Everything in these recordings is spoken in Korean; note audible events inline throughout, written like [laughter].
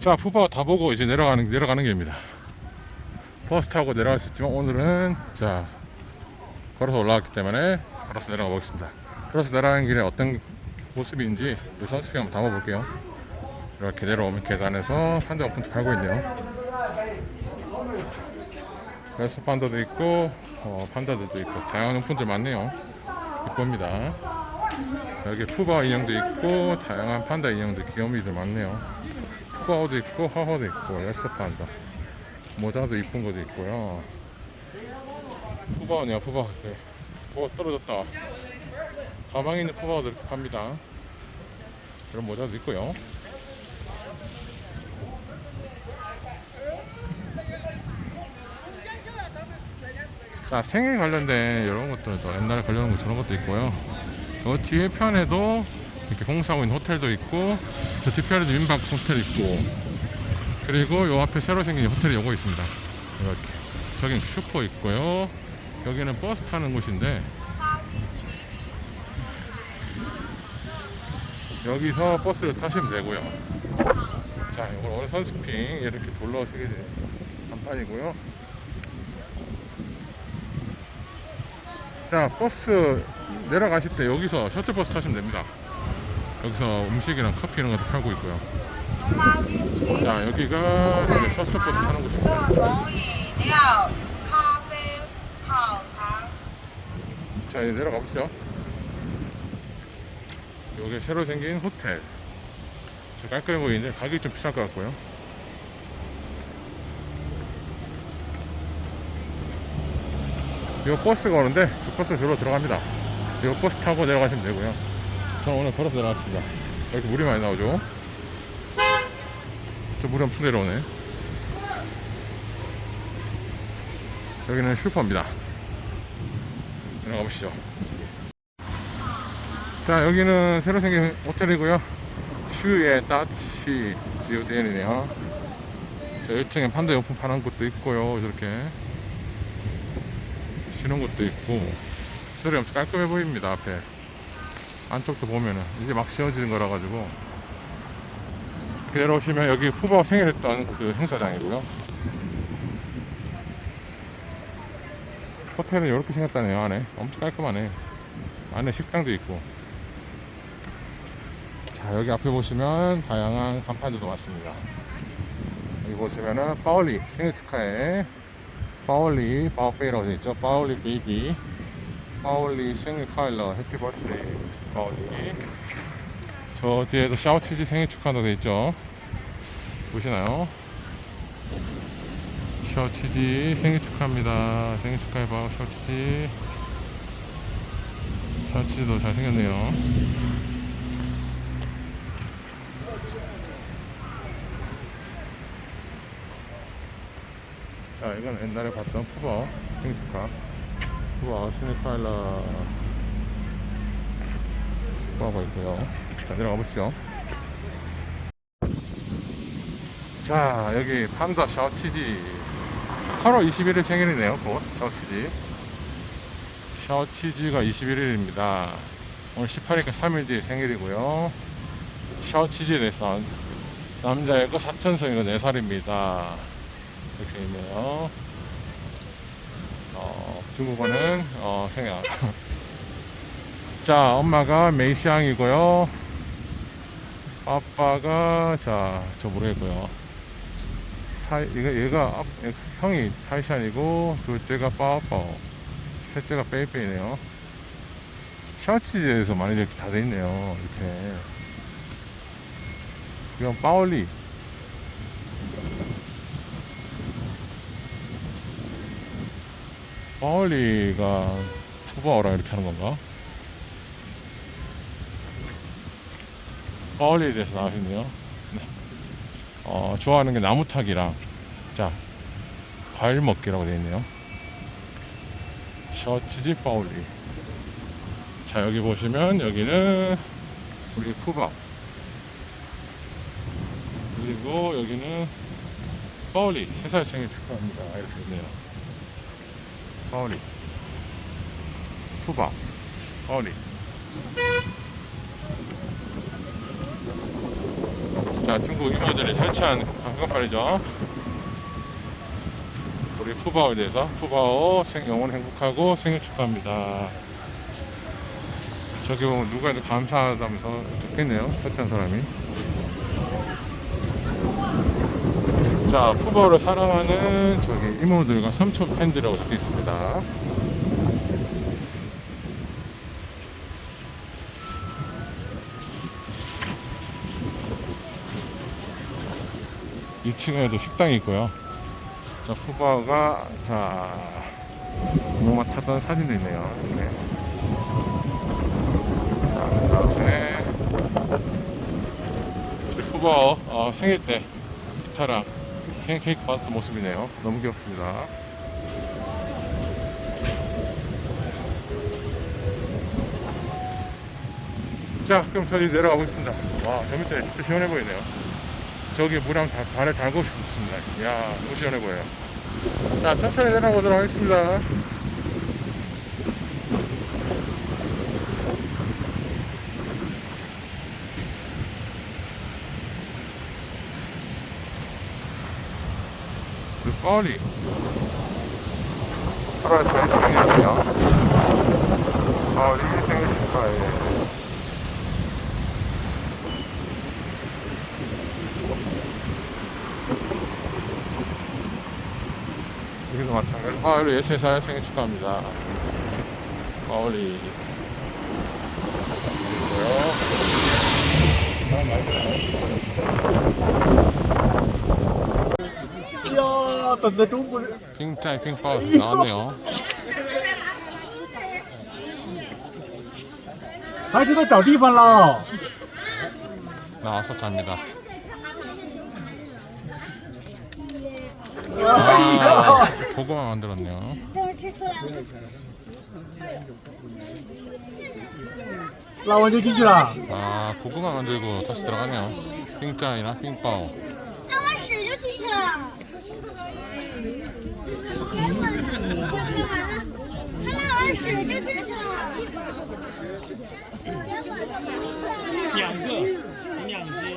자, 푸바 다 보고 이제 내려가는 내려가는 길입니다. 버스 타고 내려갈 수 있지만 오늘은 자 걸어서 올라왔기 때문에 걸어서 내려가 보겠습니다. 걸어서 내려가는 길에 어떤 모습인지 이 선수핑 한번 담아 볼게요. 이렇게 내려오면 계단에서 판다 오픈트 팔고 있네요. 그래서 판다도 있고 어, 판다들도 있고 다양한 용품들 많네요. 이쁩니다. 여기 푸바 인형도 있고 다양한 판다 인형들 귀요미들 많네요. 푸바오도 있고 하호도 있고 레스 판다 모자도 이쁜 것도 있고요. 푸바오네요 푸바. 네. 푸바 떨어졌다. 가방에 있는 푸바오도 이렇게 팝니다. 이런 모자도 있고요. 자 생일 관련된 이런 것들도 옛날에 관련한 거 저런 것도 있고요. 요 뒤에 편에도 이렇게 공사하고 있는 호텔도 있고 저 뒤편에도 민박 호텔 있고 그리고 요 앞에 새로 생긴 호텔이 요거 있습니다. 이렇게 저긴 슈퍼 있고요. 여기는 버스 타는 곳인데 여기서 버스를 타시면 되고요. 자, 이걸 오늘 선스핑 이렇게 돌러 세개 간판이고요. 자, 버스 내려가실 때 여기서 셔틀버스 타시면 됩니다. 여기서 음식이랑 커피 이런 것도 팔고 있고요. 자, 여기가 이제 셔틀버스 타는 곳입니다. 자, 이제 내려가 보시죠. 여기 새로 생긴 호텔. 저 깔끔해 보이는데 가격이 좀 비쌀 것 같고요. 이 버스가 오는데 그 버스 들어 들어갑니다. 이 버스 타고 내려가시면 되고요. 저 오늘 걸어서 내려왔습니다. 이렇게 물이 많이 나오죠. 저 물이 엄청 내려오네. 여기는 슈퍼입니다. 내려가 보시죠. 자, 여기는 새로 생긴 호텔이고요. 슈의 따치 지오데인이네요. 자, 1층에 판다 용품 파는 곳도 있고요. 저렇게. 쉬는 곳도 있고. 시설이 엄청 깔끔해 보입니다, 앞에. 안쪽도 보면은. 이제 막 씌워지는 거라 가지고. 내려오시면 여기 후보 생일했던 그 행사장이고요. 호텔은 이렇게 생겼다네요, 안에. 엄청 깔끔하네. 안에 식당도 있고. 자, 여기 앞에 보시면 다양한 간판들도 많습니다. 여기 보시면은 파울리 생일 축하해. 파울리 바우페이라고 되어 있죠. 파울리 베이비. 파울리 생일 카일러 해피 버스데이 파울리. 저 뒤에도 샤워치즈 생일 축하한다고 되어 있죠. 보시나요? 샤워치즈 생일 축하합니다. 생일 축하해봐 샤워치즈. 샤워치즈도 잘생겼네요. 자, 이건 옛날에 봤던 푸바 생일 축하. 푸바 시네카일 라 푸바가 있고요. 자, 내려가 보시죠. 자, 여기 판다 샤오치지. 8월 21일 생일이네요, 곧. 샤오치지. 샤오치지가 21일입니다. 오늘 18일니까 3일 뒤에 생일이고요. 샤오치지에 대해서 남자애가 사천성이가 4살입니다. 이렇게 있네요. 어, 중국어는 어, 생일. [laughs] 자, 엄마가 메이시앙이고요. 아빠가 자, 저 모르겠고요. 타, 얘가, 얘가 앞- 얘- 형이 타이샨이고 둘째가 빠빠오, 셋째가 빼이빼이네요. 샤치즈에서 많이 이렇게 다 돼 있네요. 이렇게. 이건 파울리. 파울리가 푸바오라 이렇게 하는 건가? 파울리에 대해서 나오셨네요. 네. 어, 좋아하는 게 나무 타기랑, 자, 과일 먹기라고 되어 있네요. 셔츠지 파울리. 자, 여기 보시면, 여기는 우리 푸바. 그리고 여기는 파울리. 3살 생일 축하합니다. 이렇게 있네요. 파울리. 푸바. 파울리. 자, 중국 이모들이 설치한 관광판이죠. 우리 푸바오에 대해서 푸바오 생, 영원 행복하고 생일 축하합니다. 저기 보면 누구한테 감사하다면서 적겠네요. 설치한 사람이. 자, 푸바오를 사랑하는 저기 이모들과 삼촌 팬들이라고 적혀 있습니다. 이층에도 식당이 있고요. 자, 푸바오가 자 농마 타던 사진도 있네요. 이렇게. 자, 그다음에 우리 푸바오 어, 생일 때 기타랑 케이크, 케이크 받았던 모습이네요. 너무 귀엽습니다. 자, 그럼 저희 내려가 보겠습니다. 와, 저 밑에 진짜 시원해 보이네요. 저기 물랑 다, 발에 담고 싶습니다. 이야, 너무 시원해 보여요. 자, 천천히 내려보도록 하겠습니다. 그 뻘이 8월 4일 생일이네요. 뻘이 생일 축하해. 우리도 마찬가지로 화요일 아, 예수의사의 생일 축하합니다. 마울리. 이야, 근데 동굴. 핑짜이 핑바가 나왔네요. 다시도 저리 발라. 나와서 잡니다. 아. 고구마 만들었네요. 라완저 진주라. 아 고구마 만들고 다시 들어가네요. 빙짜이나 빙빠오. 양거 양지.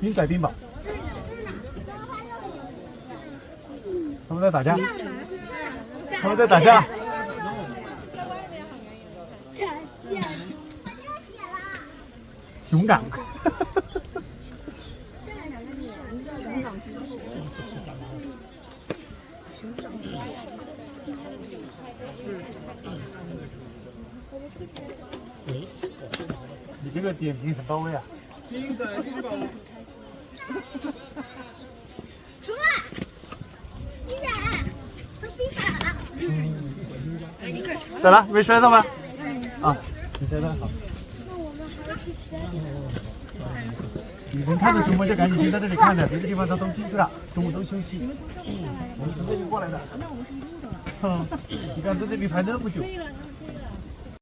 冰仔冰棒，他们在打架，他们在打架。熊掌。[laughs] 你这个点评很到位啊！出来，冰仔，喝冰仔。咋了？没摔到吗？啊，没摔到，好。你们看着周末就赶紧先在这里看着，别的地方他都进去了，中午都休息。我们从这里过来的。嗯，你看在这里排那么久。